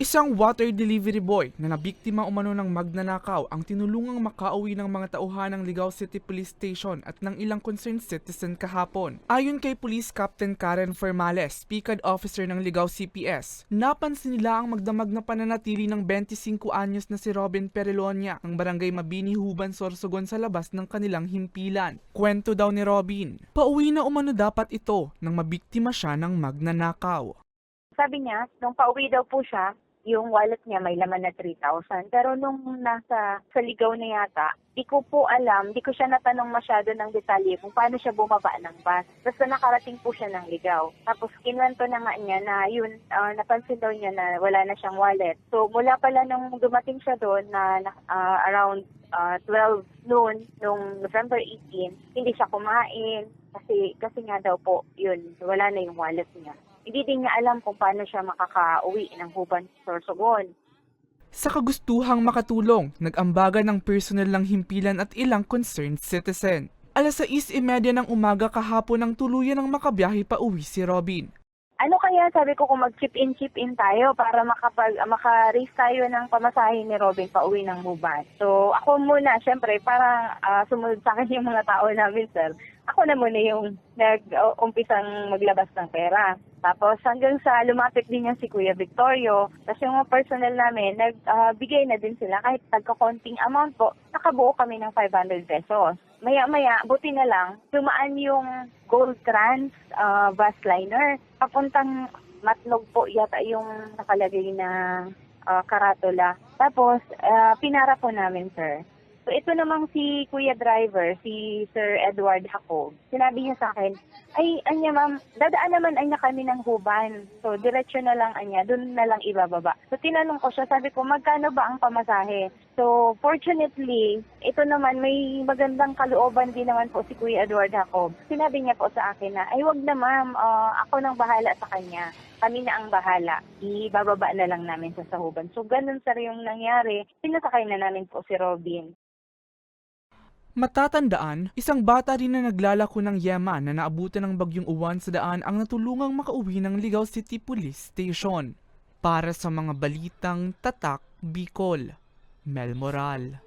Isang water delivery boy na nabiktima umano ng magnanakaw ang tinulungang makauwi ng mga tauhan ng Ligao City Police Station at ng ilang concerned citizen kahapon. Ayon kay Police Captain Karen Fermales, PICAD officer ng Ligao CPS, napansin nila ang magdamag na pananatili ng 25 anyos na si Robin Perelonia ng barangay Mabini, Huban, Sorsogon sa labas ng kanilang himpilan. Kwento daw ni Robin, pauwi na umano dapat ito nang mabiktima siya ng magnanakaw. Sabi niya, nung pauwi daw po siya, yung wallet niya may laman na 3,000. Pero nung nasa sa ligaw na yata, di ko po alam, di ko siya natanong masyado ng detalye kung paano siya bumaba ng bus. Basta nakarating po siya ng ligaw. Tapos kinwento na nga niya na yun, ah, napansin daw niya na wala na siyang wallet. So mula pala nung dumating siya doon na, ah, around ah, 12 noon, nung November 18, hindi siya kumain. Kasi, kasi nga daw po, yun, wala na yung wallet niya hindi din niya alam kung paano siya makaka-uwi ng Huban Sorsogon. Sa kagustuhang makatulong, nag-ambagan ng personal ng himpilan at ilang concerned citizen. Alas 6.30 ng umaga kahapon nang tuluyan ng makabiyahe pa uwi si Robin. Ano kaya sabi ko kung mag-chip in, chip in tayo para makapag, maka-raise tayo ng pamasahe ni Robin pa uwi ng Huban. So ako muna, syempre, para ah, sumunod sa akin yung mga tao namin, sir. Ako na muna yung nag-umpisang maglabas ng pera. Tapos hanggang sa lumapit din yung si Kuya Victorio. Tapos yung mga personnel namin, nagbigay na din sila kahit tagka-konting amount po. Nakabuo kami ng 500 pesos. Maya-maya, buti na lang, dumaan yung Gold Trans ah, bus liner. Papuntang Matlog po yata yung nakalagay na ah, karatula. Tapos, ah, pinara po namin, sir. So ito namang si Kuya Driver, si Sir Edward Jacob. Sinabi niya sa akin, ay, anya ma'am, dadaan naman anya kami ng huban. So diretsyo na lang anya, doon na lang ibababa. So tinanong ko siya, sabi ko, magkano ba ang pamasahe? So fortunately, ito naman may magandang kalooban din naman po si Kuya Edward Jacob. Sinabi niya po sa akin na, ay wag na ma'am, ah, ako nang bahala sa kanya. Kami na ang bahala. Ibababa na lang namin sa sahuban. So ganun sir yung nangyari. Sinasakay na namin po si Robin. Matatandaan, isang bata rin na naglalako ng yema na naabutan ng bagyong uwan sa daan ang natulungang makauwi ng Ligao City Police Station. Para sa mga balitang tatak Bicol, Mel Moral.